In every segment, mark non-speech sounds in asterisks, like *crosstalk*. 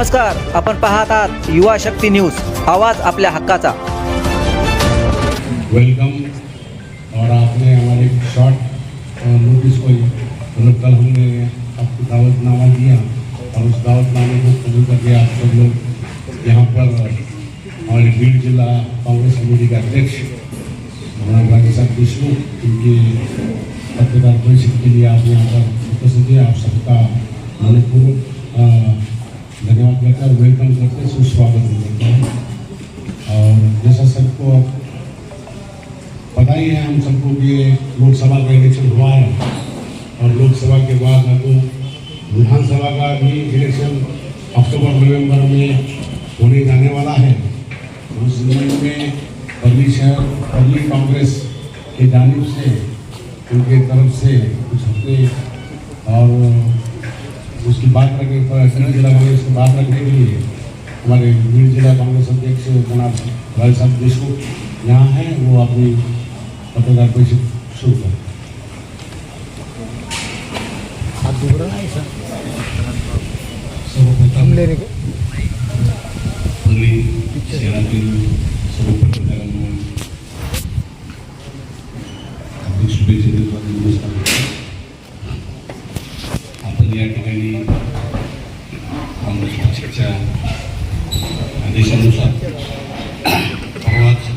नमस्कार आपण पाहत आहात युवा शक्ती न्यूज आवाज आपल्या हक्काचा. वेलकम. और आपने हमारे शॉर्ट नोटिस को मतलब कल हमने आपको दावतनामा दिया और उस दावतनामे को कबूल करके आप सब लोग यहाँ पर हमारे बीड जिला कांग्रेस कमेटी के अध्यक्ष हमारे साहब देशमुख इनकी पत्रकार परिषद के लिए आप यहाँ पर उपस्थित है। आप सबका मनपूर्वक धन्यवाद करते हैं, वेलकम करते हैं, सुस्वागत करते हैं, और जैसा सबको पता ही है, हम सबको कि लोकसभा का इलेक्शन हुआ है। और लोकसभा के बाद अब तो विधानसभा का भी इलेक्शन अक्टूबर, नवंबर में होने जाने वाला है। उस संबंध में पल्ली शहर पल्ली कांग्रेस की जानिब से, उनके तरफ़ से कुछ हफ़्ते और उसकी बात रखने पर सभी जिला कांग्रेस की बात रखने के लिए हमारे बीड जिला कांग्रेस अध्यक्ष जनाब भाई साहब देशमुख यहाँ हैं वो अपनी पत्रकार परिषद शुरू करें। शुभेच्छा या ठिकाणी काँग्रेस पक्षाच्या आदेशानुसार *clears throat* परवाच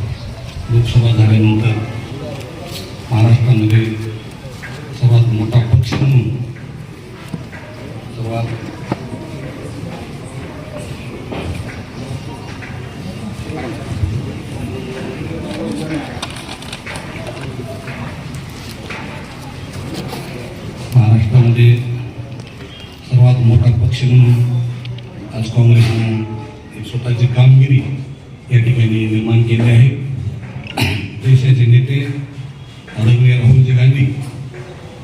लोकसभा झाल्यानंतर महाराष्ट्रामध्ये सर्वात मोठा पक्ष म्हणून सर्वात महाराष्ट्रामध्ये सर्वात मोठा पक्ष म्हणून आज काँग्रेसनं एक स्वतःची कामगिरी या ठिकाणी निर्माण केली आहे देशाचे नेते आदरणीय राहुलजी गांधी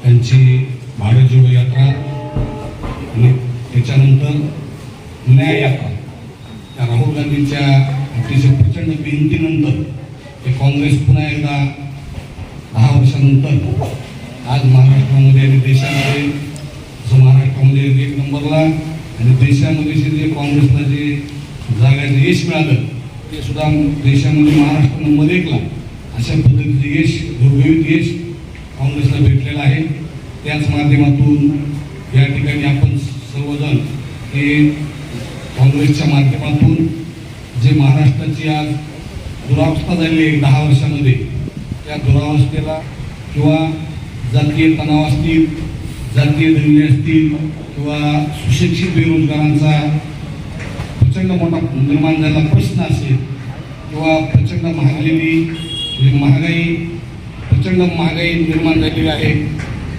यांची भारत जोडो यात्रा आणि त्याच्यानंतर न्याय यात्रा त्या राहुल गांधींच्या अतिशय प्रचंड विनंतीनंतर ते काँग्रेस पुन्हा एकदा दहा वर्षानंतर आज महाराष्ट्रामध्ये आणि देशामध्ये जसं महाराष्ट्रामध्ये एक नंबरला आणि देशामध्ये जे जे काँग्रेसला जे जागाचं यश मिळालं ते सुद्धा देशामध्ये महाराष्ट्र नंबर एकला अशा पद्धतीचं यश दुर्गवित यश काँग्रेसला भेटलेलं आहे. त्याच माध्यमातून या ठिकाणी आपण सर्वजण हे काँग्रेसच्या माध्यमातून जे महाराष्ट्राची आज दुरावस्था झाली आहे दहा वर्षामध्ये त्या दुरावस्थेला किंवा जातीय तणाव असतील जातीय दंगे असतील किंवा सुशिक्षित बेरोजगारांचा प्रचंड मोठा निर्माण झालेला प्रश्न असेल किंवा प्रचंड महागलेली म्हणजे महागाई प्रचंड महागाई निर्माण झालेली आहे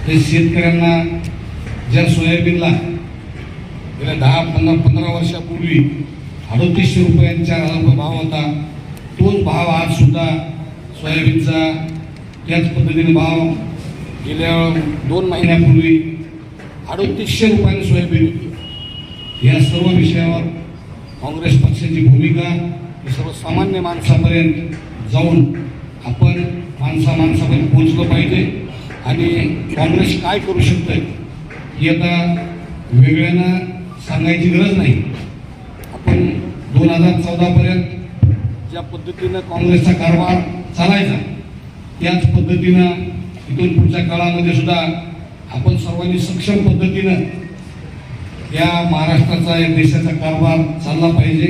ते शेतकऱ्यांना ज्या सोयाबीनला गेल्या दहा पंधरा पंधरा वर्षापूर्वी अडतीसशे रुपयांचा भाव होता तोच भाव आज सुद्धा सोयाबीनचा त्याच पद्धतीने भाव गेल्या दोन महिन्यापूर्वी अडोतीसशे रुपयाने सोयाबीन होती. या सर्व विषयावर काँग्रेस पक्षाची भूमिका ही सर्वसामान्य माणसापर्यंत जाऊन आपण माणसा माणसापर्यंत पोहोचलं पाहिजे. आणि काँग्रेस काय करू शकतं ही आता वेगळ्यांना सांगायची गरज नाही. आपण दोन हजार चौदापर्यंत ज्या पद्धतीनं काँग्रेसचा कारभार चालायचा त्याच पद्धतीनं इथून पुढच्या काळामध्ये सुद्धा आपण सर्वांनी सक्षम पद्धतीनं या महाराष्ट्राचा या देशाचा कारभार चालला पाहिजे.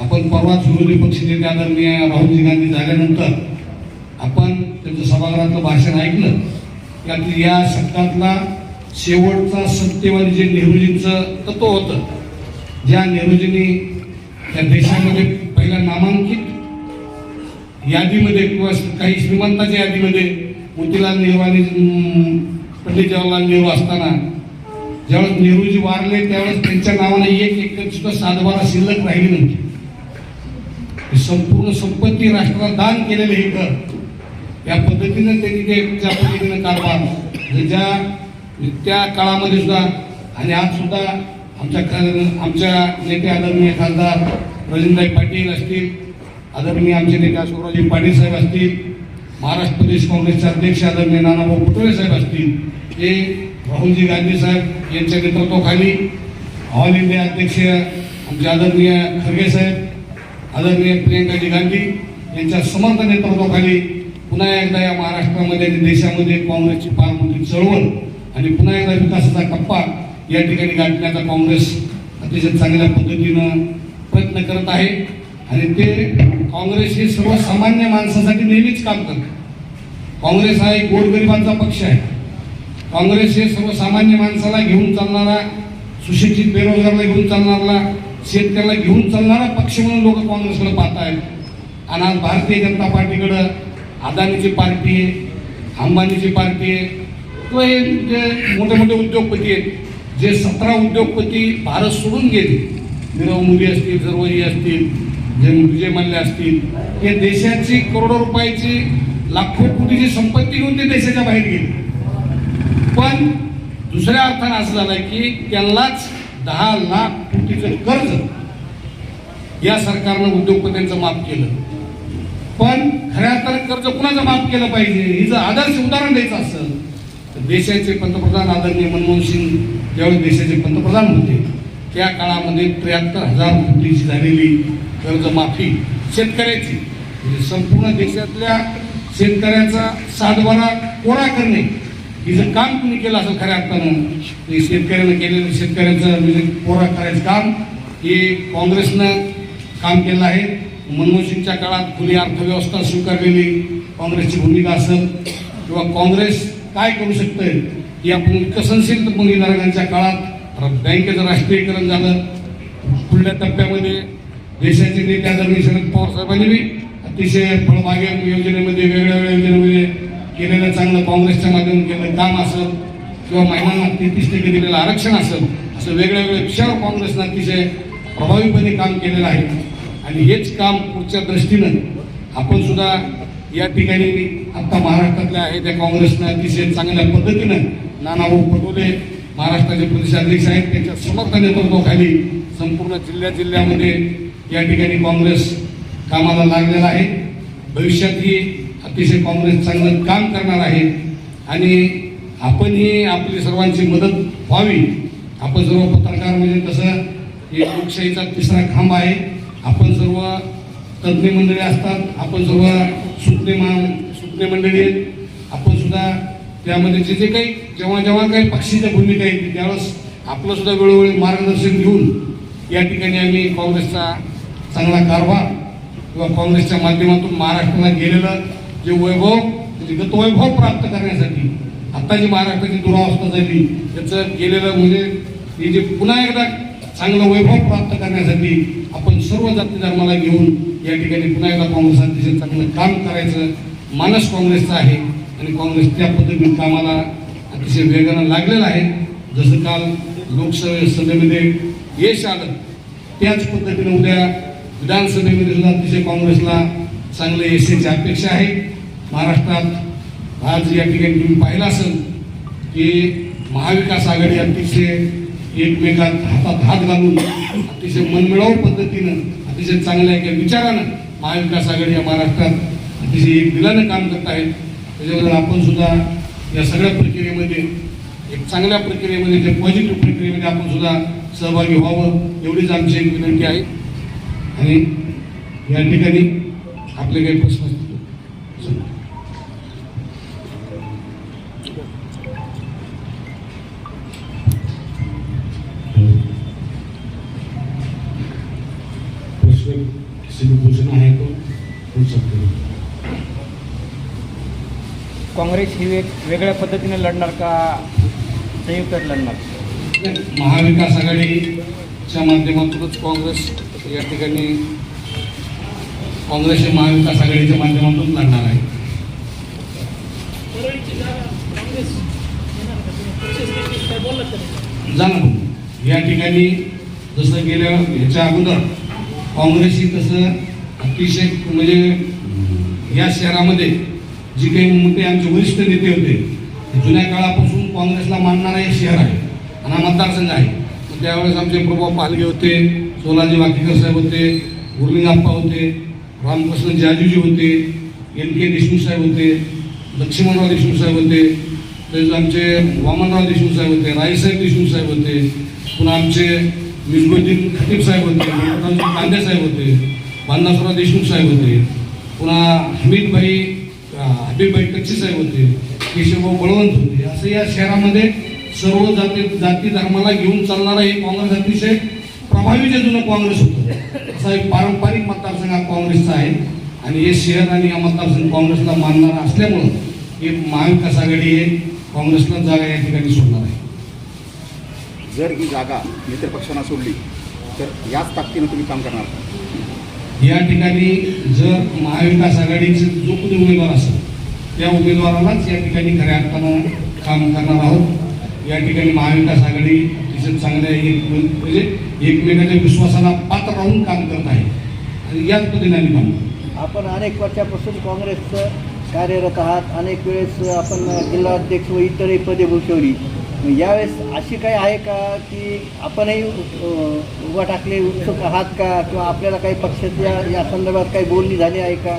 आपण परवाच विरोधी पक्षनेते आदरणीय राहुलजी गांधी झाल्यानंतर आपण त्यांचं सभागृहातलं भाषण ऐकलं. त्यात या शतकातला शेवटचा सत्यवादी जे नेहरूजींचं तत्व होतं ज्या नेहरूजींनी त्या देशामध्ये पहिल्या नामांकित यादीमध्ये किंवा काही श्रीमंताच्या यादीमध्ये मोतीलाल नेहरू आणि पंडित जवाहरलाल नेहरू असताना ज्यावेळेस नेहरूजी वारले त्यावेळेस त्यांच्या नावाने एक एक सुद्धा सातबारा शिल्लक राहिली नव्हती. हे संपूर्ण संपत्ती राष्ट्राला दान केलेले हे कर या पद्धतीनं त्यांनी ते ज्या पद्धतीनं कारभार म्हणजे ज्या त्या काळामध्ये सुद्धा आणि आज सुद्धा आमच्या आमच्या नेते आदरणीय खासदार रजिंद्रभाई पाटील असतील आदरणीय आमचे नेते अशोकरावजी पाटील साहेब असतील महाराष्ट्र प्रदेश काँग्रेसचे अध्यक्ष आदरणीय नानाभाऊ पुतळे साहेब असतील हे राहुलजी गांधी साहेब यांच्या नेतृत्वाखाली ऑल इंडिया अध्यक्ष आमचे आदरणीय खरगे साहेब आदरणीय प्रियंकाजी गांधी यांच्या समर्थ नेतृत्वाखाली पुन्हा एकदा या महाराष्ट्रामध्ये आणि देशामध्ये काँग्रेसची फार मोठी चळवळ आणि पुन्हा एकदा विकासाचा टप्पा या ठिकाणी गाठण्याचा काँग्रेस अतिशय चांगल्या पद्धतीनं प्रयत्न करत आहे. आणि ते काँग्रेस हे सर्वसामान्य माणसासाठी नेहमीच काम करतं. काँग्रेस हा एक गोरगरिबांचा पक्ष आहे. काँग्रेस हे सर्वसामान्य माणसाला घेऊन चालणारा सुशिक्षित बेरोजगारला घेऊन चालणारा शेतकऱ्याला घेऊन चालणारा पक्ष म्हणून लोक काँग्रेसकडे पाहत आहेत आणि आज भारतीय जनता पार्टीकडं अदानीची पार्टी आहे अंबानीची पार्टी आहे. किंवा हे जे मोठे मोठे उद्योगपती आहेत जे सतरा उद्योगपती भारत सोडून गेले. नीरव मोदी असतील सर्वही असतील जे विजय मल्ल्या असतील हे देशाची करोडो रुपयाची लाखो कोटीची संपत्ती घेऊन ते देशाच्या बाहेर गेले. पण दुसऱ्या अर्थानं असं झालं की त्यांनाच दहा लाख कोटीचं कर्ज या सरकारनं उद्योगपत्यांचं माफ केलं. पण खऱ्या अर्थानं कर्ज कुणाचं माफ केलं पाहिजे? हिचं आदर्श उदाहरण द्यायचं असेल तर देशाचे पंतप्रधान आदरणीय मनमोहन सिंग ज्यावेळी देशाचे पंतप्रधान होते त्या काळामध्ये त्र्याहत्तर हजार कोटीची झालेली कर्जमाफी शेतकऱ्याची म्हणजे संपूर्ण देशातल्या शेतकऱ्याचा सातबारा कोरा करणे हिचं काम कुणी केलं असं खऱ्या अर्थानं ते शेतकऱ्यानं केलेलं शेतकऱ्यांचं म्हणजे पोरा करायचं काम. हे काँग्रेसनं काम केलं आहे. मनमोहन सिंगच्या काळात खुली अर्थव्यवस्था स्वीकारलेली काँग्रेसची भूमिका असेल किंवा काँग्रेस काय करू शकतं की आपण विकसनशील पंतप्रधानांच्या काळात बँकेचं राष्ट्रीयकरण झालं. पुढल्या टप्प्यामध्ये देशाचे नेते आदरणीय शरद पवार साहेबांनी बी अतिशय फळबागे योजनेमध्ये वेगळ्या वेगळ्या योजनेमध्ये केलेलं चांगलं काँग्रेसच्या माध्यमातून केलेलं काम असेल किंवा महिलांना तेहतीस टक्के दिलेलं आरक्षण असेल असं वेगळ्या वेगळ्या विषयावर काँग्रेसनं अतिशय प्रभावीपणे काम केलेलं आहे. आणि हेच काम पुढच्या दृष्टीनं आपण सुद्धा या ठिकाणी आत्ता महाराष्ट्रातल्या आहे त्या काँग्रेसनं अतिशय चांगल्या पद्धतीनं नानाभाऊ पटोले महाराष्ट्राचे प्रदेशाध्यक्ष आहेत त्यांच्या समर्थ नेतृत्वाखाली संपूर्ण जिल्ह्या जिल्ह्यामध्ये या ठिकाणी काँग्रेस कामाला लागलेला आहे. भविष्यातही अतिशय काँग्रेस चांगलं काम करणार आहे. आणि आपणही आपली सर्वांची मदत व्हावी. आपण सर्व पत्रकार म्हणजे तसं हे लोकशाहीचा तिसरा खांब आहे. आपण सर्व तज्ज्ञ मंडळी असतात. आपण सर्व सुज्ञ मा सुज्ञ मंडळी आहेत. आपण सुद्धा त्यामध्ये जे जे काही जेव्हा जेव्हा काही पक्षीच्या भूमिका येते त्यावेळेस आपलं सुद्धा वेळोवेळी मार्गदर्शन घेऊन या ठिकाणी आम्ही काँग्रेसचा चांगला कारभार किंवा काँग्रेसच्या माध्यमातून महाराष्ट्राला गेलेलं जे वैभव म्हणजे गतवैभव प्राप्त करण्यासाठी. आता जी महाराष्ट्राची दुरावस्था झाली त्याचं गेलेलं म्हणजे हे जे पुन्हा एकदा चांगलं वैभव प्राप्त करण्यासाठी आपण सर्व जाती धर्माला घेऊन या ठिकाणी पुन्हा एकदा काँग्रेस अध्यक्ष चांगलं काम करायचं मानस काँग्रेसचं आहे. आणि काँग्रेस त्या पद्धतीने कामाला अतिशय वेगानं लागलेलं आहे. जसं काल लोकसभे सभेमध्ये यश आलं त्याच पद्धतीने उद्या विधानसभेमध्ये सुद्धा अतिशय काँग्रेसला चांगले यशाची अपेक्षा आहे. महाराष्ट्रात आज या ठिकाणी तुम्ही पाहिलं असेल की महाविकास आघाडी अतिशय एकमेकात हातात हात घालून अतिशय मनमिळावू पद्धतीनं अतिशय चांगल्या एका विचारानं महाविकास आघाडी या महाराष्ट्रात अतिशय एक दिलानं काम करत आहेत. त्याच्याबद्दल आपण सुद्धा या सगळ्या प्रक्रियेमध्ये एक चांगल्या प्रक्रियेमध्ये जे पॉझिटिव्ह प्रक्रियेमध्ये आपण सुद्धा सहभागी व्हावं एवढीच आमची एक विनंती आहे. आणि या ठिकाणी आपले काही प्रश्न असतील प्रश्न किसी को पूछना है तो पूछ सकते हो. काँग्रेस ही वेग वेगळ्या पद्धतीने लढणार का संयुक्त लढणार? महाविकास आघाडीच्या माध्यमातूनच काँग्रेस या ठिकाणी काँग्रेस महाविकास आघाडीच्या माध्यमातून लढणार आहे. जाणार या ठिकाणी जसं गेल्या ह्याच्या अगोदर काँग्रेस ही तसं अतिशय म्हणजे या शहरामध्ये जी काही मोठे आमचे वरिष्ठ नेते होते जुन्या काळापासून काँग्रेसला मानणारा एक शहर आहे आणि हा मतदारसंघ आहे. त्यावेळेस आमचे प्रभाव पालगे होते सोलाजी वाकेकर साहेब होते गुरलिंगाप्पा होते रामकृष्ण जाजूजी होते एन के देशमुख साहेब होते लक्ष्मणराव देशमुख साहेब होते तसेच आमचे वामनराव देशमुख साहेब होते रायसाहेब देशमुख साहेब होते पुन्हा आमचे मिसबुद्दीन खतीब साहेब होते मोहम्मद कांदे साहेब होते बांधासुरा देशमुख साहेब होते पुन्हा हमीदभाई हबीबभाई कच्ची साहेब होते केशवभाऊ बळवंत होते. असं या शहरामध्ये सर्व जाती जाती धर्माला घेऊन चालणारा हे काँग्रेस अतिशय जे जुनं काँग्रेस होतं. असा एक पारंपरिक मतदारसंघ हा काँग्रेसचा आहे. आणि हे शहर आणि हा मतदारसंघ काँग्रेसला मानणारा असल्यामुळं हे महाविकास आघाडी हे काँग्रेसला जागा या ठिकाणी सोडणार आहे. जर ही जागा मित्र पक्षांना सोडली तर याच ताकदीनं तुम्ही काम करणार? या ठिकाणी जर महाविकास आघाडीचे जो कोणी उमेदवार असेल त्या उमेदवारालाच या ठिकाणी खऱ्या अर्थानं काम करणार आहोत. या ठिकाणी महाविकास आघाडी अतिशय चांगल्या एक म्हणजे एकमेकाच्या विश्वासाला पात्र राहून काम करत आहे. आणि याच पद्धतीने आम्ही. आपण अनेक वर्षापासून काँग्रेसचं कार्यरत आहात. अनेक वेळेस आपण जिल्हाध्यक्ष व इतरही पदे भूषवली. यावेळेस अशी काही आहे का की आपणही उभा टाकले उत्सुक आहात का? किंवा आपल्याला काही पक्षाच्या या संदर्भात काही बोलणी झाली आहे का?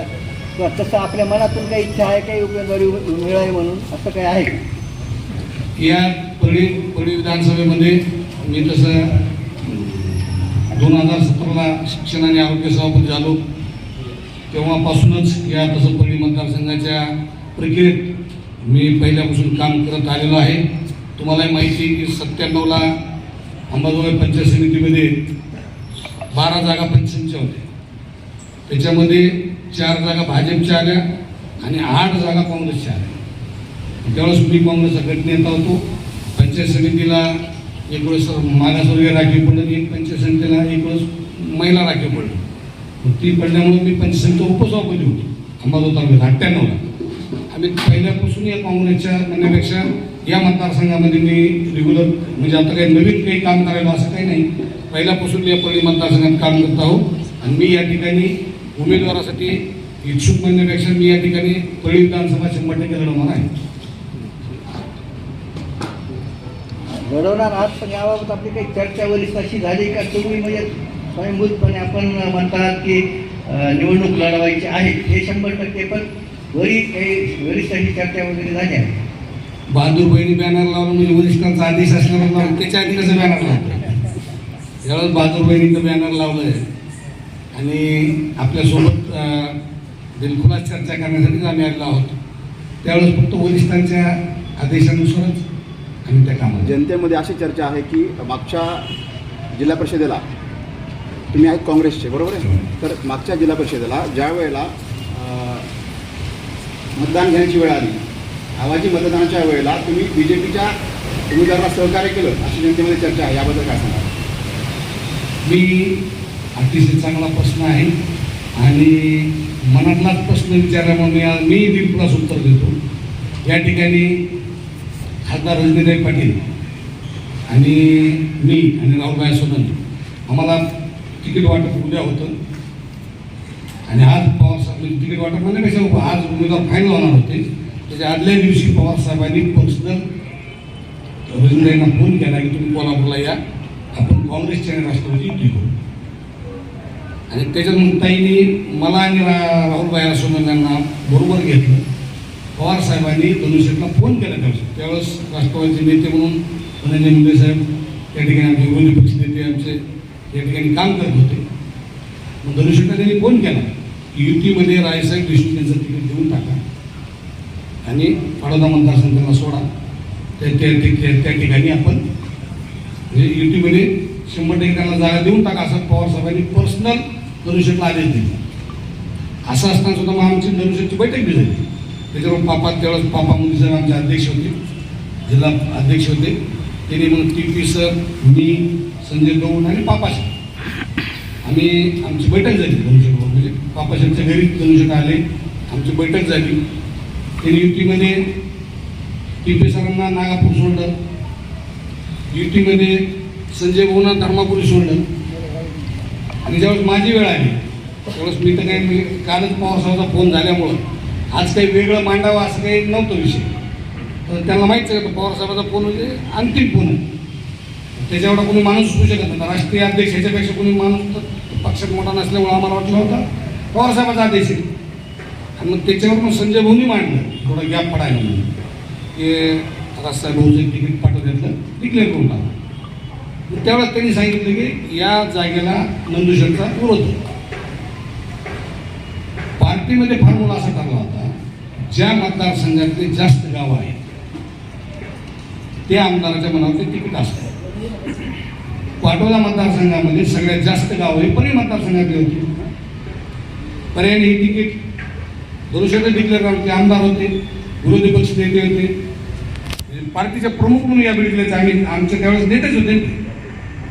किंवा तसं आपल्या मनातून काही इच्छा आहे काही उमेदवारी मिळावी म्हणून? असं काही आहे? या परळी परळी विधानसभेमध्ये मी तसं दोन हजार सतराला शिक्षण आणि आरोग्य सभापती झालो तेव्हापासूनच या तसं परळी मतदारसंघाच्या प्रक्रियेत मी पहिल्यापासून काम करत आलेलो आहे. तुम्हालाही माहिती आहे की सत्त्याण्णवला अंबाजोगाई पंचायत समितीमध्ये बारा जागा पंचमच्या होत्या. त्याच्यामध्ये चार जागा भाजपच्या आल्या आणि आठ जागा काँग्रेसच्या आल्या. त्यावेळेस मी काँग्रेसचा गटनेता होतो. पंचायत समितीला एक वेळेस मागासवर्गीय राखीव पडलं एक पंचायत समितीला एक वेळेस महिला राखीव पडलं. ती पडल्यामुळे मी पंचायत समिती उपसभापती होतो. अंबाजो तालुक्यात अठ्ठ्याण्णवला आम्ही पहिल्यापासून या काँग्रेसच्या म्हणण्यापेक्षा या मतदारसंघामध्ये मी रेग्युलर म्हणजे आता काही नवीन काही काम करायला असं काही नाही. पहिल्यापासून मी या परळी मतदारसंघात काम करत आहोत आणि मी या ठिकाणी उमेदवारासाठी इच्छुक म्हणण्यापेक्षा मी या ठिकाणी परळी विधानसभा शंभर टक्के लढवणार आहे. घडवणार आहात पण याबाबत आपली काही चर्चा वरिष्ठ अशी झाली का? तुम्ही म्हणजे स्वयंभूतपणे आपण म्हणतात की निवडणूक लढवायची आहे हे शंभर टक्के पण वरी काही वरिष्ठांची चर्चा वगैरे झाली आहे. बहादूर बहिणी बॅनर लावलं म्हणजे वरिष्ठांचा आदेश असल्यावर लावलं त्याच्या आधी कसं बॅनर लावलं त्यावेळेस बहादूर बहिणीचं बॅनर लावलं आहे आणि आपल्यासोबत बिलकुलच चर्चा करण्यासाठीच आम्ही आलेलो आहोत. त्यावेळेस फक्त वरिष्ठांच्या आदेशानुसारच जनतेमध्ये अशी चर्चा आहे की मागच्या जिल्हा परिषदेला तुम्ही आहेत काँग्रेसचे बरोबर आहे? तर मागच्या जिल्हा परिषदेला ज्या वेळेला मतदान घेण्याची वेळ आली आवाजी मतदानाच्या वेळेला तुम्ही बी जे पीच्या उमेदवाराला सहकार्य केलं अशी जनतेमध्ये चर्चा आहे याबद्दल काय सांगा मी अतिशय चांगला प्रश्न आहे आणि मनातलाच प्रश्न विचारल्यामुळे मी बिलकुलाच उत्तर देतो. या ठिकाणी खासदार रजनीताई पाटील आणि मी आणि राहुलभाई सोनल आम्हाला तिकीट वाटप उद्या होतं. आणि आज पवार म्हणजे तिकीट वाटप म्हणण्यापेक्षा आज उमेदवार फायनल होणार होते. त्याच्या आदल्या दिवशी पवारसाहेबांनी पर्सनल रजनीताईंना फोन केला की तुम्ही कोल्हापूरला या. आपण काँग्रेसच्या आणि राष्ट्रवादी युती करू. आणि त्याच्यानंतर ताईने मला आणि रा राहुलभाई सोनल यांना बरोबर घेतलं. पवार साहेबांनी धनुष्यला फोन केला त्यावेळेस त्यावेळेस राष्ट्रवादीचे नेते म्हणून धनंजय मुंडे साहेब त्या ठिकाणी आमचे विरोधी पक्ष नेते आमचे या ठिकाणी काम करत होते. मग धनुष्यला त्यांनी फोन केला की युतीमध्ये रायसाहेब देशमुख यांचं तिकीट देऊन टाका आणि पाडोदा मतदारसंघाला सोडा. त्या त्या त्या ठिकाणी आपण म्हणजे युतीमध्ये शंभर टक्के त्यांना जागा देऊन टाका असं पवार साहेबांनी पर्सनल धनुष्यला आदेश दिला. असं असताना सुद्धा मग आमची धनुष्याची बैठक बी झाली. त्याच्यावर पापा त्यावेळेस पापा मुंडे सर आमचे अध्यक्ष होते. जिल्हा अध्यक्ष होते. त्यांनी मग टी पी सर मी संजय गौड आणि पापाशी आम्ही आमची बैठक झाली. धनुष्यकडून म्हणजे पापाशांच्या घरी धनुष्यक आले आमची बैठक झाली. त्यांनी युतीमध्ये टी पी सरांना नागापूर सोडलं. युतीमध्ये संजय भाऊना धर्मापुरी सोडलं. आणि ज्यावेळेस माझी वेळ आली त्यावेळेस मी तर काही म्हणजे कालच पवारसाहेबाचा फोन झाल्यामुळं आज काही वेगळं मांडावं असं काही नव्हतं विषय. तर त्यांना माहीत आहे का पवारसाहेबाचा फोन म्हणजे अंतिम फोन आहे. त्याच्यावर कोणी माणूस होऊ शकत नाही. राष्ट्रीय अध्यक्ष ह्याच्यापेक्षा कोणी माणूस तर पक्षात मोठा नसल्यामुळं आम्हाला वाटलं होतं पवारसाहेबाचा आदेश आहे. आणि मग त्याच्यावर मग संजय भाऊनी मांडलं. थोडा गॅप पडायला म्हणून. की राजसाहेब भाऊचं तिकीट पाठवून घेतलं डिक्लेअर करून टाकलं. त्यावेळेस त्यांनी सांगितलं की या जागेला नंदुशेठचा विरोध होता पार्टीमध्ये फॉर्म्युला असा ठरला होता ज्या मतदारसंघातले जास्त गाव आहेत त्या आमदाराच्या मनावर तिकीट असतं. पाटोला मतदारसंघामध्ये सगळ्यात जास्त गाव हे परी मतदारसंघातले होते. पर्यायने ही तिकीट दोनशे डिक्लेअर ते आमदार होते विरोधी पक्ष नेते होते. म्हणजे पार्टीचे प्रमुख म्हणून या बिडकलेचे आम्ही आमच्या त्यावेळेस नेतेच होते.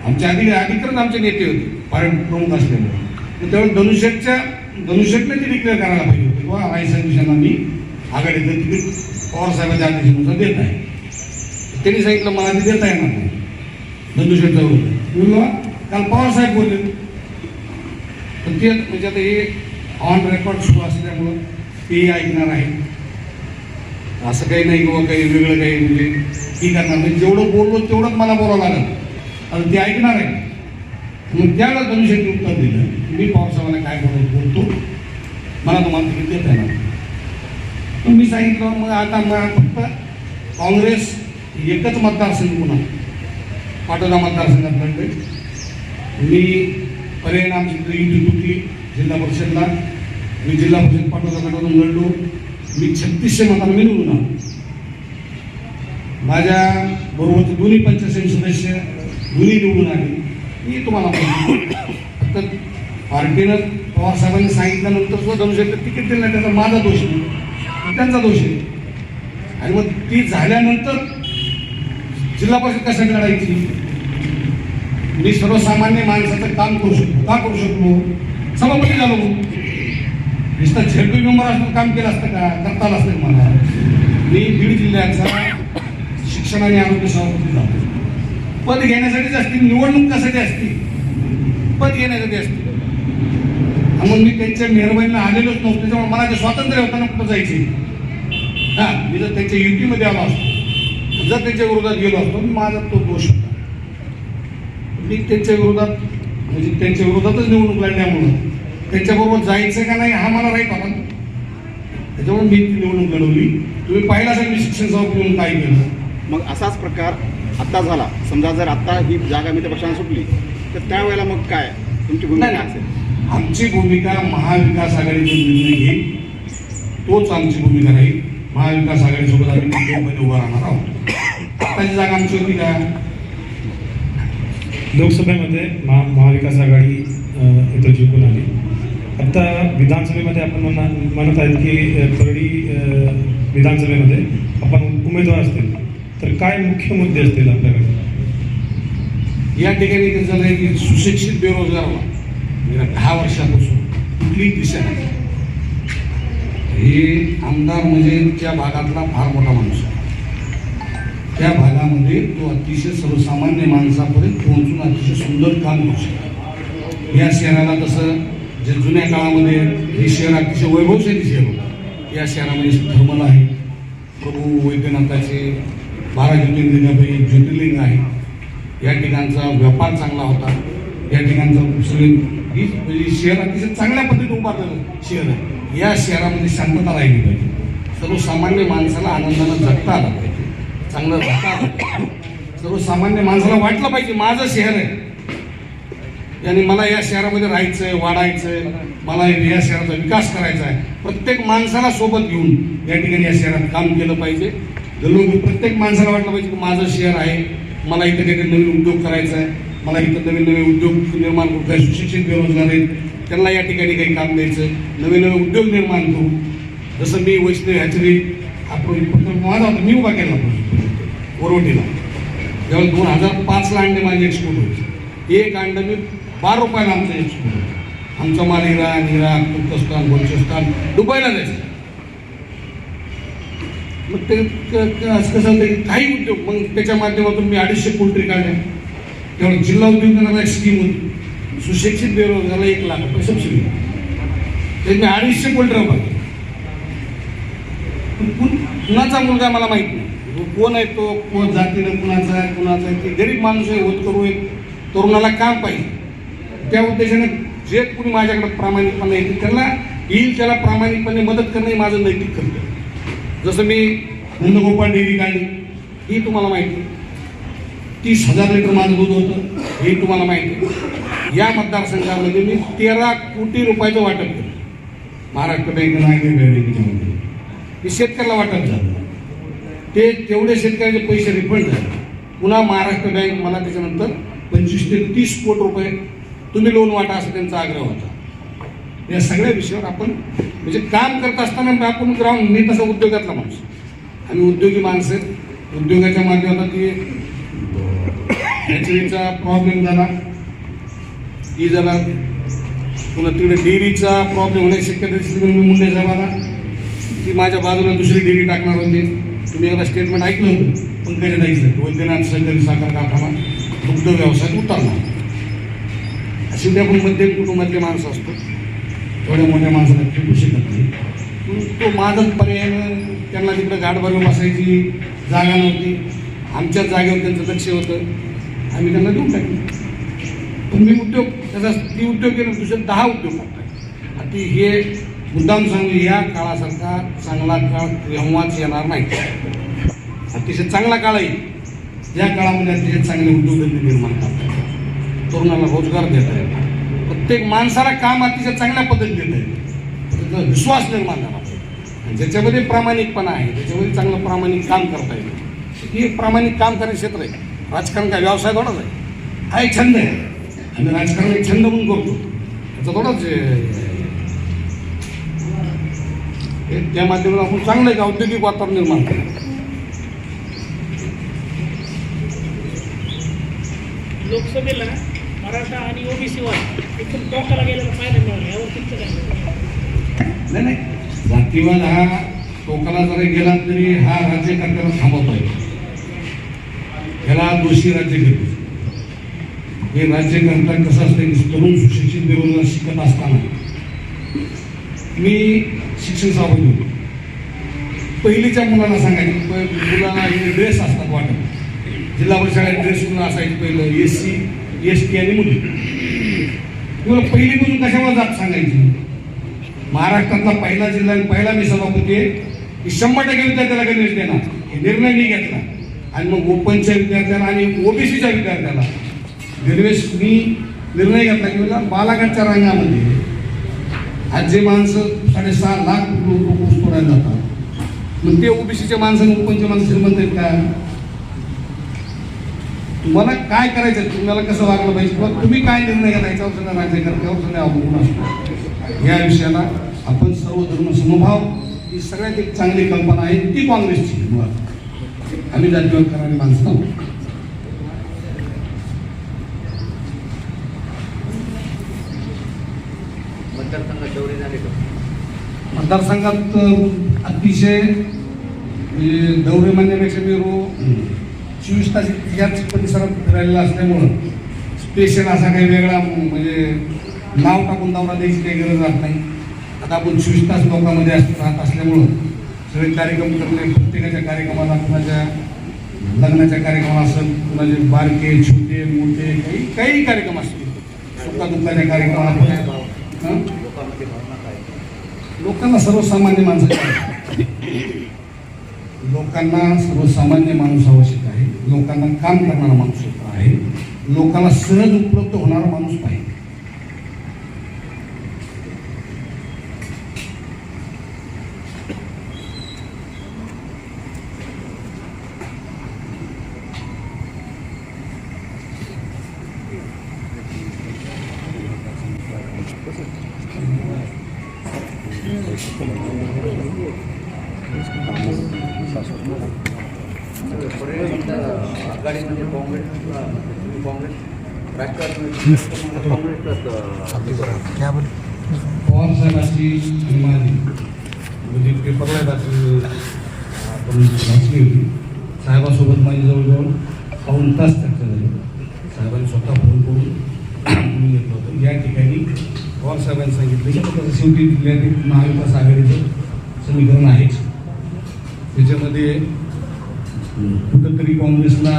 आमच्या आधी अधिकृत आमचे नेते होते पार्टी प्रमुख असल्यामुळे. त्यावेळेस धनुष्यच्या धनुष्यकने ते डिक्लेअर करायला पाहिजे होते. किंवा रायसाहेब मी आघाडीचं तिकीट पवारसाहेबांच्या आदेशानुसार देत आहे त्यांनी सांगितलं मला ते देता येणार नाही धनुष्यचा बोललो काल पवारसाहेब बोलले. पण ते म्हणजे आता हे ऑन रेकॉर्ड सुरू असल्यामुळं तेही ऐकणार आहे. असं काही नाही किंवा काही वेगळं काही म्हणजे ती करणार म्हणजे जेवढं बोललो तेवढंच मला बोलावं लागेल. आणि ते ऐकणार आहे. मग त्याला धनुष्याने उत्तर दिलं. मी पावसाळ्याला काय बोलत बोलतो. मला तुम्हाला तिकीट देता येणार तुम्ही मी सांगितलं मग आता मग फक्त काँग्रेस एकच मतदारसंघ पुन्हा पाटोदा मतदारसंघात लढले मी पर्यायी आमची युती तुटली जिल्हा परिषदला. मी जिल्हा परिषद पाटोदा गटातून लढलो. मी छत्तीसशे मतांना मी निवडून आलो. माझ्या बरोबरचे दोन्ही पंचायत सदस्य दोन्ही निवडून आले. मी तुम्हाला फक्त पार्टीनं पवारसाहेबांनी सांगितल्यानंतर सुद्धा धनुष्याचं तिकीट दिलं नाही त्याचा माझा दोष नाही त्यांचा दोष आहे. आणि मग ती झाल्यानंतर जिल्हा परिषद कशाने लढायची? मी सर्वसामान्य माणसाचं काम करू शकतो. का करू शकलो सभापती झालो नुसतं झेडपी मेंबर असं काम केलं असतं का? करता आलं असतं मला? मी बीड जिल्ह्याचा शिक्षण आणि आरोग्य सभापती झालो. पद घेण्यासाठीच असतील निवडणूक कशासाठी असते पद घेण्यासाठी असते मग मी त्यांच्या मेहरबानीला आलेलोच नव्हतो. त्याच्यामुळे मला ते स्वातंत्र्य होताना कुठं जायचे? हा मी जर त्यांच्या युतीमध्ये आलो असतो जर त्यांच्या विरोधात गेलो असतो माझा तो दोष होता. मी त्यांच्या विरोधात म्हणजे त्यांच्या विरोधातच निवडणूक लढण्यामुळं त्यांच्याबरोबर जायचं का नाही हा मला राईट होता त्याच्यामुळे मी ती निवडणूक लढवली. तुम्ही पाहिला असेल मी शिक्षण सभापती म्हणून काय केलं. मग असाच प्रकार आत्ता झाला. समजा जर आत्ता ही जागा मित्र पक्षाने सुटली तर त्यावेळेला मग काय? तुमची भूमिका. असेल? आमची भूमिका महाविकास आघाडी जो निर्णय घेईल. तोच आमची भूमिका राहील. महाविकास आघाडीसोबत आम्ही निवडणुकीमध्ये उभा राहणार आहोत. आताची जागा आमची होती का? लोकसभेमध्ये महा महाविकास आघाडी इथं जिंकून आली. आता विधानसभेमध्ये आपण म्हणा म्हणत आहेत की परळी विधानसभेमध्ये आपण उमेदवार असतील. तर काय मुख्य मुद्दे असतील आपल्याकडे? या ठिकाणी कसं झालंय की सुशिक्षित बेरोजगाराला गेल्या दहा वर्षापासून कुठलीही दिशा नाही. हे आमदार म्हणजे त्या भागातला फार मोठा माणूस आहे. त्या भागामध्ये तो अतिशय सर्वसामान्य माणसापर्यंत पोहोचून अतिशय सुंदर काम करू शकतो. या शहराला तसं जे जुन्या काळामध्ये हे शहर अतिशय वैभवशाली शहर होतं या शहरामध्ये धर्मला आहे. प्रभू वैद्यनाथाचे बारा ज्योतिर्लिंगापैकी ज्योतिर्लिंग आहे. या ठिकाणचा व्यापार चांगला होता. या ठिकाणचा सगळे ही म्हणजे शहर अतिशय चांगल्या पद्धतीने उभारलेलं शहर आहे. या शहरामध्ये शांतता राहिली पाहिजे. सर्वसामान्य माणसाला आनंदानं जगता आलं पाहिजे. चांगलं राहता आलं पाहिजे. सर्वसामान्य माणसाला वाटलं पाहिजे माझं शहर आहे. आणि मला या शहरामध्ये राहायचं आहे वाढायचं आहे मला या शहराचा विकास करायचा आहे प्रत्येक माणसाला सोबत घेऊन या ठिकाणी या शहरात काम केलं पाहिजे. लोक प्रत्येक माणसाला वाटलं पाहिजे की माझं शहर आहे मला इथे काहीतरी नवीन उद्योग करायचा आहे मला इथं नवीन नवे उद्योग निर्माण करू काही सुशिक्षित बेरोजगार आहेत त्यांना या ठिकाणी काही काम द्यायचं. नवे नवे उद्योग निर्माण करू. जसं मी वैष्णवी हॅचरी आपण प्रकल्प माझा मी उभा केला प्रोजेक्ट वरवटीला. त्यावेळेस दोन हजार पाचला अंडे माझे एक्सपोर्ट होते. एक अंडं मी बारा रुपयाला आमचं एक्सपोर्ट होतं. आमचा माल इराण इराक तुर्कस्तान बलुचिस्तान दुबईला जायचं. मग ते असं कसं होतं की काही उद्योग मग त्याच्या माध्यमातून मी अडीचशे पोल्ट्री काढल्या त्यावेळेस जिल्हा उद्योग एक स्कीम होती. सुशिक्षित बेरोजगारला एक लाख रुपये सबसिडी त्यात मी अडीचशे पोल्ट्री उभा पण कुणाचा मुलगा मला माहीत नाही. कोण आहे तो कोण जातीनं कुणाचा आहे कुणाचा आहे ते गरीब माणूस आहे होत करू एक तरुणाला काम पाहिजे. त्या उद्देशाने जे कुणी माझ्याकडे प्रामाणिकपणे येतील त्यांना येईल त्याला प्रामाणिकपणे मदत करणं हे माझं नैतिक कर्तव्य. जसं मी नंदगोपाळ डेअरी काढली ही तुम्हाला माहिती आहे. तीस हजार लिटर माझं दूध होतं. हे तुम्हाला माहिती आहे. या मतदारसंघामध्ये मी तेरा कोटी रुपयाचं वाटप केलं. महाराष्ट्र बँक नागरिक बँकेच्यामध्ये मी शेतकऱ्याला वाटप झालं. ते तेवढे शेतकऱ्याचे पैसे रिफंड झाले. पुन्हा महाराष्ट्र बँक मला त्याच्यानंतर पंचवीस ते तीस कोटी रुपये तुम्ही लोन वाटा असा त्यांचा आग्रह होता. या सगळ्या विषयावर आपण म्हणजे काम करत असताना आपण ग्राउंड मी तसा उद्योगातला माणूस. आम्ही उद्योगी माणसं आहेत. उद्योगाच्या माध्यमातून ती ह्याचा प्रॉब्लेम झाला. ती झाला. पुन्हा तिकडे डेअरीचा प्रॉब्लेम होण्याची शक्यता दिसली म्हणून मी मुंडे साहेबाला. ती माझ्या बाजूला दुसरी डेअरी टाकणार होती. तुम्ही एकदा स्टेटमेंट ऐकलं होतं. पंकजा ऐकलं. वैद्यनाथ सहकारी साखर कारखाना दुग्ध व्यवसायात उतरणार अशी त्या पण मध्यम कुटुंबातले माणसं असतो एवढ्या मोठ्या माणसाला खेळू शकत नाही. तो माझाच पर्याय त्यांना तिकडे गाडभरून बसायची जागा नव्हती. आमच्याच जागेवर त्यांचं लक्ष होतं. आम्ही त्यांना देऊ शकतो तुम्ही उद्योग त्याचा ती उद्योग केले दुसरे दहा उद्योग करतात ती हे मुद्दाम सांगू या काळासारखा चांगला काळ केव्हाच येणार नाही. अतिशय चांगला काळ आहे. या काळामध्ये अतिशय चांगले उद्योगधंदे निर्माण करतात तरुणाला रोजगार देता आहे प्रत्येक माणसाला काम अतिशय चांगल्या पद्धतीने देता येतं त्याचा विश्वास निर्माण झाला पाहिजे. आणि ज्याच्यामध्ये प्रामाणिकपणा आहे त्याच्यामध्ये चांगलं प्रामाणिक काम करता येईल हे एक प्रामाणिक काम करण्याचं क्षेत्र आहे. राजकारण काय? व्यवसाय थोडाच आहे? हा एक छंद आहे. आम्ही राजकारण एक छंद म्हणून करतो त्याचा थोडाच त्या माध्यमातून आपण चांगलं एक औद्योगिक वातावरण निर्माण करू. लोकसभेला मराठा आणि ओबीसी वर एकदम टोकाला गेलेला फायदा मिळाला. यावर तुमचं काय? नाही नाही. जातीवाद हा टोकाला जरी गेला तरी हा राज्यकर्त्याला थांबवतोय ह्याला दोषी राज्य राज्यकर्ते हे राज्यकर्ता कसं असतं की तरुण सुशिक्षित बेरोजगार शिकत असताना मी शिक्षण सावध होतो. पहिलीच्या मुलांना सांगायचं मुलांना हे ड्रेस असतात वाटत. जिल्हा परिषदेत ड्रेस मुलं असायचे पहिलं एस सी एस टी आणि मुली. तुला पहिलीपासून कशावर जात सांगायची? महाराष्ट्रातला पहिला जिल्हा पहिला मी सभापती आहे. की शंभर टक्के विद्यार्थ्याला निर्णय देणार. हे निर्णय मी घेतला. आणि मग ओपनच्या विद्यार्थ्याला आणि ओबीसीच्या विद्यार्थ्याला. गणवेश मी निर्णय घेतला की मला बालाघाटच्या रांगामध्ये आज जे माणसं साडेसहा लाख लोक जातात मग ते ओबीसीच्या माणसं ओपनच्या माणसं श्रीमंत आहेत का? तुम्हाला काय करायचं आहे? तुम्हाला कसं वागलं पाहिजे? किंवा तुम्ही काय निर्णय घ्यायचा याच्यावर सगळं राज्यकर्त्यावर सगळं अवलंबून असतो. या विषयाला आपण सर्व धर्म समभाव ही सगळ्यात एक चांगली कल्पना आहे ती काँग्रेसची. मुळात आम्ही जातीवाद करणारी माणसं. नव्हतो मतदारसंघात अतिशय म्हणजे दौरे म्हणण्यापेक्षा मी रो चोवीस तास याच परिसरात फिरायला असल्यामुळं स्पेशल असा काही वेगळा म्हणजे नाव टाकून दौरा द्यायची काही गरज राहत नाही. आता आपण चोवीस तास लोकांमध्ये अस- राहत असल्यामुळं सगळे कार्यक्रम करणे प्रत्येकाच्या कार्यक्रमाला कुणाच्या लग्नाच्या कार्यक्रम असेल कुणाचे बारके छोटे मोठे काही काही कार्यक्रम असतील. सुखादुःखाच्या कार्यक्रमाला लोकांना सर्वसामान्य माणसं लोकांना सर्वसामान्य माणूस आवश्यक आहे. लोकांना काम करणारा माणूस आहे. लोकांना सहज उपलब्ध होणारा माणूस पाहिजे आघाडीमध्ये काँग्रेस काँग्रेस राष्ट्रवादी काँग्रेस पवार साहेबांची आणि म्हणजे पेपरला बातमी आपण वाचली होती साहेबासोबत माझी जवळजवळ पाऊण तास चर्चा झाली साहेबांनी स्वतः फोन करून घेतलं होतं या ठिकाणी पवार साहेबांनी सांगितलं की आता शेवटी जिल्ह्यातील महाविकास आघाडीचं समीकरण आहेच. त्याच्यामध्ये कुठंतरी काँग्रेसला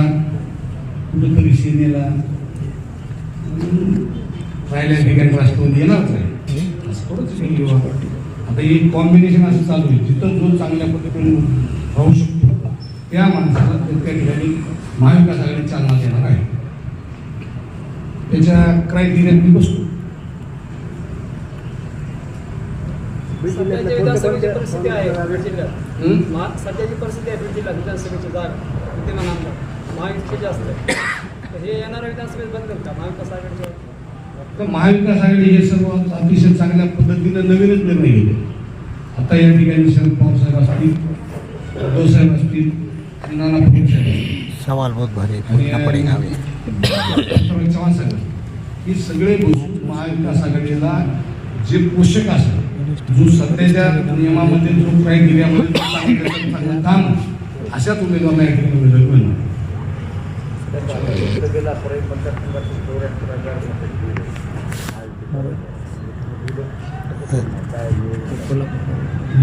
कुठंतरी सेनेला राहिल्या ठिकाणी राष्ट्रवादी येणारच आहे. असं थोडंच आता एक कॉम्बिनेशन असं चालू आहे. जिथं जो चांगल्या पद्धतीने राहू शकतो त्या माणसाला त्या ठिकाणी महाविकास आघाडी चालना देणार आहे. त्याच्या क्रायटेरियात मी बसतो. सध्याची विधानसभेची परिस्थिती आहे बीड जिल्ह्यात हं? महा- सध्याची परिस्थिती आहे बीड जिल्ह्यात विधानसभेची जागा विद्यमान आमदार महायुतीचे जास्त आहे तर हे येणाऱ्या विधानसभेत बंद का महाविकास आघाडीच्या तर महाविकास आघाडी हे सर्व अतिशय चांगल्या पद्धतीने नवीनच निर्णय घेते आता या ठिकाणी शरद पवार साहेब असतील उद्धव साहेब असतील आणि नाना पटोले साहेब असतील सवाल बहुत भारी आणि, डॉक्टर चव्हाण साहेब हे सगळे बसून महाविकास आघाडीला जे पोषक असेल जो सध्याच्या नियमामध्ये जो काही जो काम अशाच उमेदवारांना या ठिकाणी उमेदवारी मिळणार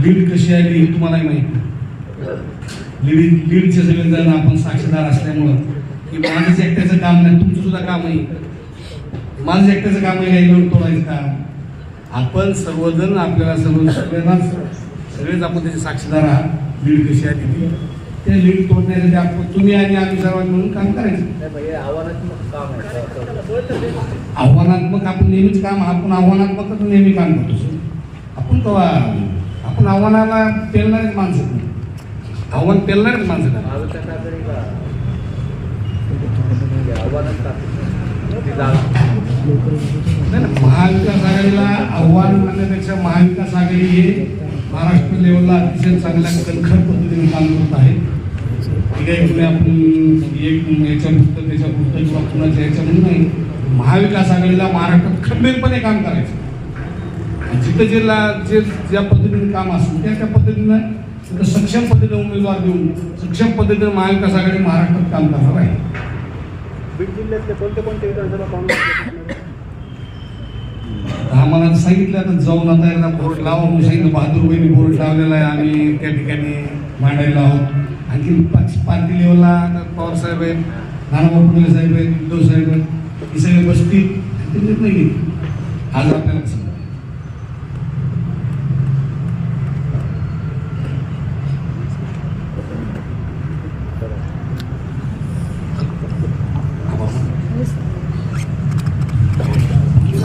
लीड कशी आहे हे तुम्हालाही माहिती लीड लीडचे सगळेजण आपण साक्षीदार असल्यामुळं की माझंच एकट्याचं काम नाही तुमचं सुद्धा काम आहे. माझं एकट्याचं काम आहे काही लोक तोडायचं काम. आपण सर्वजण आपल्याला सर्व सगळ्यांना सगळेच आपण त्याचे साक्षीदार आहात. लीड कशी आली ती त्या लीड तोडण्यासाठी आपण तुम्ही आणि आम्ही सर्वांनी मिळून काम करायचं. आव्हानात्मक आपण नेहमीच काम आपण आव्हानात्मकच नेहमी काम करतो सर. आपण कवा आपण आव्हानाला पेलणारेच माणसं नाही. आव्हान पेलणारेच माणसं नाही. नाही ना, महाविकास आघाडीला आव्हान म्हणण्यापेक्षा महाविकास आघाडी हे महाराष्ट्र लेवलला अतिशय चांगल्या कणखर पद्धतीने काम करत आहे. ठीक आहे पुढे आपण एक याच्या पुस्तक त्याच्या किंवा कुणाच्या याच्या म्हणून नाही. महाविकास आघाडीला महाराष्ट्रात खंबीरपणे काम करायचं. जिथं जिल्हा जे ज्या पद्धतीने काम असेल त्या त्या पद्धतीनं सक्षम पद्धतीने उमेदवार देऊन सक्षम पद्धतीने महाविकास आघाडी महाराष्ट्रात काम करणार आहे. बीड जिल्ह्यातले कोणते कोणते विधानसभा काँग्रेस आम्हाला सांगितलं तर जाऊन आता एकदा बोर्ड लावा म्हणून सांगितलं. बहादूरबाईंनी बोर्ड लावलेला आहे आम्ही. त्या ठिकाणी मांडायला आहोत. आणखी पाच पार्टी लेवलला पवार साहेब आहेत नानाभाऊ फुले साहेब आहेत उद्धव साहेब आहेत. ही सगळे बसतील. ते निर्णय घेतील आज आपल्याला